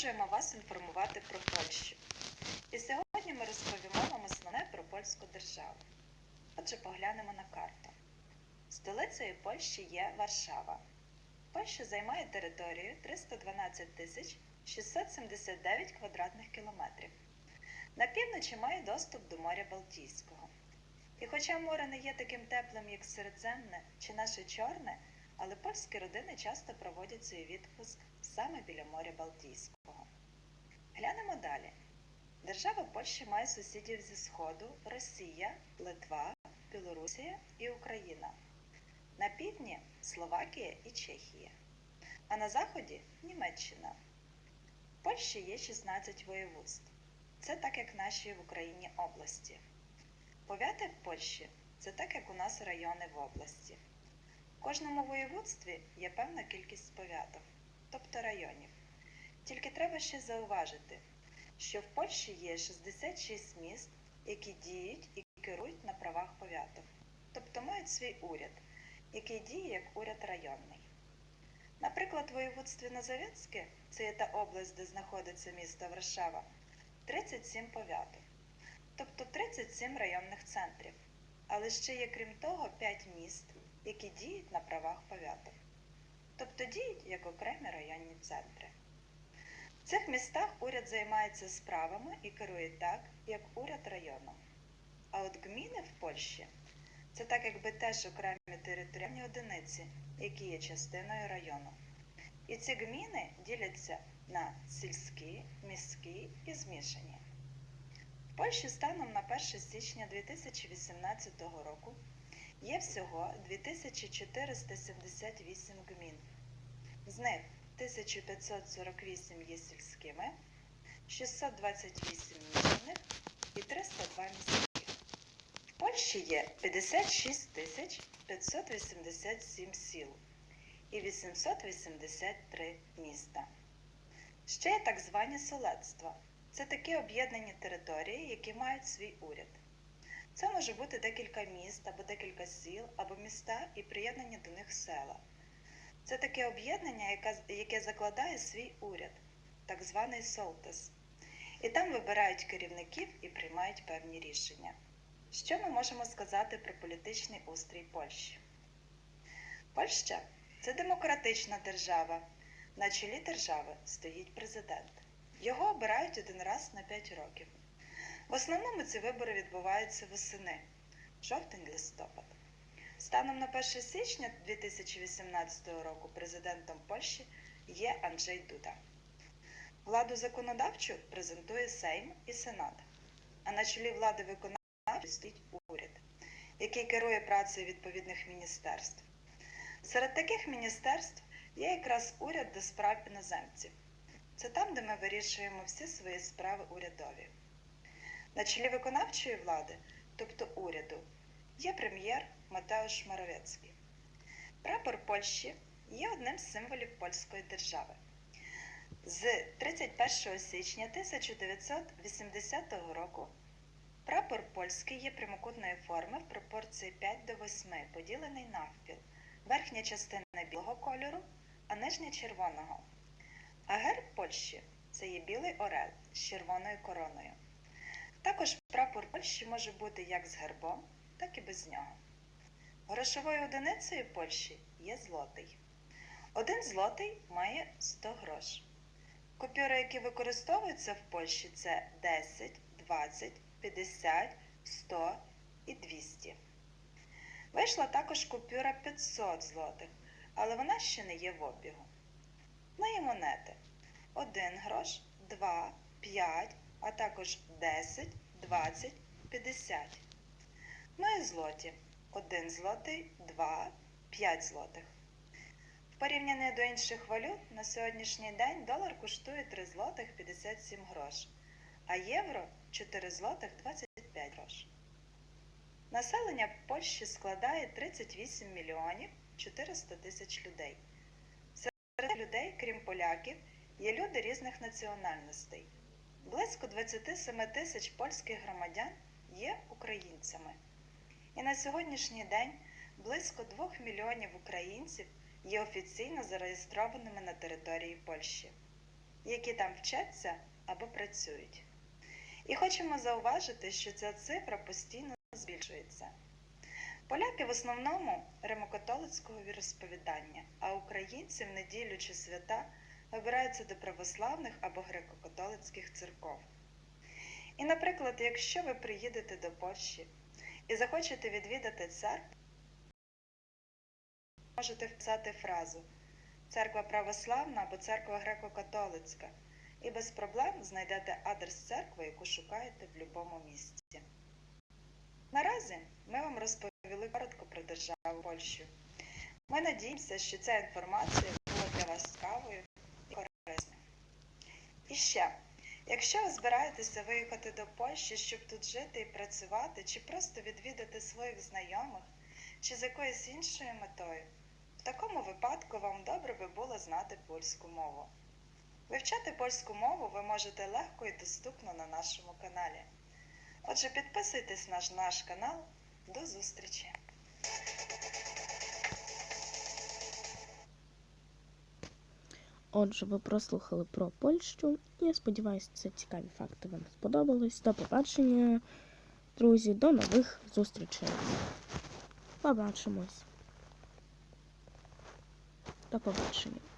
Продовжуємо вас інформувати про Польщу. І сьогодні ми розповімо вам основне про польську державу. Отже, поглянемо на карту. Столицею Польщі є Варшава. Польща займає територію 312 тисяч 679 квадратних кілометрів. На півночі має доступ до моря Балтійського. І хоча море не є таким теплим, як Середземне чи наше Чорне, але польські родини часто проводять свій відпуск саме біля моря Балтійського. Глянемо далі. Держава Польща має сусідів зі Сходу Росія, Литва, Білорусія і Україна. На півдні Словакія і Чехія, а на заході Німеччина. В Польщі є 16 воєводств. Це так, як наші в Україні області. Повяти в Польщі це так, як у нас райони в області. В кожному воєводстві є певна кількість повятів, тобто районів. Тільки треба ще зауважити, що в Польщі є 66 міст, які діють і керують на правах повятів, тобто мають свій уряд, який діє як уряд районний. Наприклад, в воєводстві Назавецьке, це є та область, де знаходиться місто Варшава, 37 повятів, тобто 37 районних центрів. Але ще є, крім того, 5 міст, які діють на правах повятів, тобто діють як окремі районні центри. В цих містах уряд займається справами і керує так, як уряд району. А от гміни в Польщі це так якби теж окремі територіальні одиниці, які є частиною району. І ці гміни діляться на сільські, міські і змішані. В Польщі станом на 1 січня 2018 року є всього 2478 гмін. З них 1548 є сільськими, 628 міщених і 302 міських. В Польщі є 56 587 сіл і 883 міста. Ще є так звані солецтва. Це такі об'єднані території, які мають свій уряд. Це може бути декілька міст або декілька сіл, або міста і приєднані до них села. Це таке об'єднання, яке закладає свій уряд, так званий Солтес. І там вибирають керівників і приймають певні рішення. Що ми можемо сказати про політичний устрій Польщі? Польща це демократична держава. На чолі держави стоїть президент. Його обирають один раз на 5 років. В основному ці вибори відбуваються восени, жовтень-листопад. Станом на 1 січня 2018 року президентом Польщі є Анджей Дуда. Владу законодавчу презентує Сейм і Сенат, а на чолі влади виконавчої стоїть уряд, який керує працею відповідних міністерств. Серед таких міністерств є якраз уряд до справ іноземців. Це там, де ми вирішуємо всі свої справи урядові. На чолі виконавчої влади, тобто уряду, є прем'єр Матеуш Моровецький. Прапор Польщі є одним з символів польської держави. З 31 січня 1980 року прапор польський є прямокутної форми в пропорції 5 до 8, поділений навпіл. Верхня частина білого кольору, а нижня червоного. А герб Польщі це є білий орел з червоною короною. Також прапор Польщі може бути як з гербом, так і без нього. Грошовою одиницею Польщі є злотий. Один злотий має 100 грош. Купюри, які використовуються в Польщі, це 10, 20, 50, 100 і 200. Вийшла також купюра 500 злотих, але вона ще не є в обігу. Ну і монети 1 грош, 2, 5, а також 10, 20, 50. Ну і злоті 1 злотий, 2, 5 злотих. В порівнянні до інших валют на сьогоднішній день долар коштує 3 злотих 57 грош, а євро 4 злотих 25 грош. Населення Польщі складає 38 мільйонів 400 тисяч людей. Серед людей, крім поляків, є люди різних національностей. Близько 27 тисяч польських громадян є українцями. І на сьогоднішній день близько 2 мільйонів українців є офіційно зареєстрованими на території Польщі. які там вчаться або працюють. І хочемо зауважити, що ця цифра постійно збільшується. Поляки в основному римокатолицького віросповідання, а українці в неділю чи свята вибираються до православних або греко-католицьких церков. І, наприклад, якщо ви приїдете до Польщі і захочете відвідати церкву, можете вписати фразу Церква православна або церква греко-католицька і без проблем знайдете адрес церкви, яку шукаєте в будь-якому місці. Наразі ми вам розповіли коротко про державу Польщу. Ми надіємося, що ця інформація була для вас цікавою і корисною. І ще, якщо ви збираєтеся виїхати до Польщі, щоб тут жити і працювати, чи просто відвідати своїх знайомих, чи з якоюсь іншою метою, в такому випадку вам добре би було знати польську мову. Вивчати польську мову ви можете легко і доступно на нашому каналі. Отже, підписуйтесь на наш, канал. До зустрічі! Отже, ви прослухали про Польщу. Я сподіваюся, це цікаві факти вам сподобались. До побачення, друзі, до нових зустрічей. Побачимось. До побачення.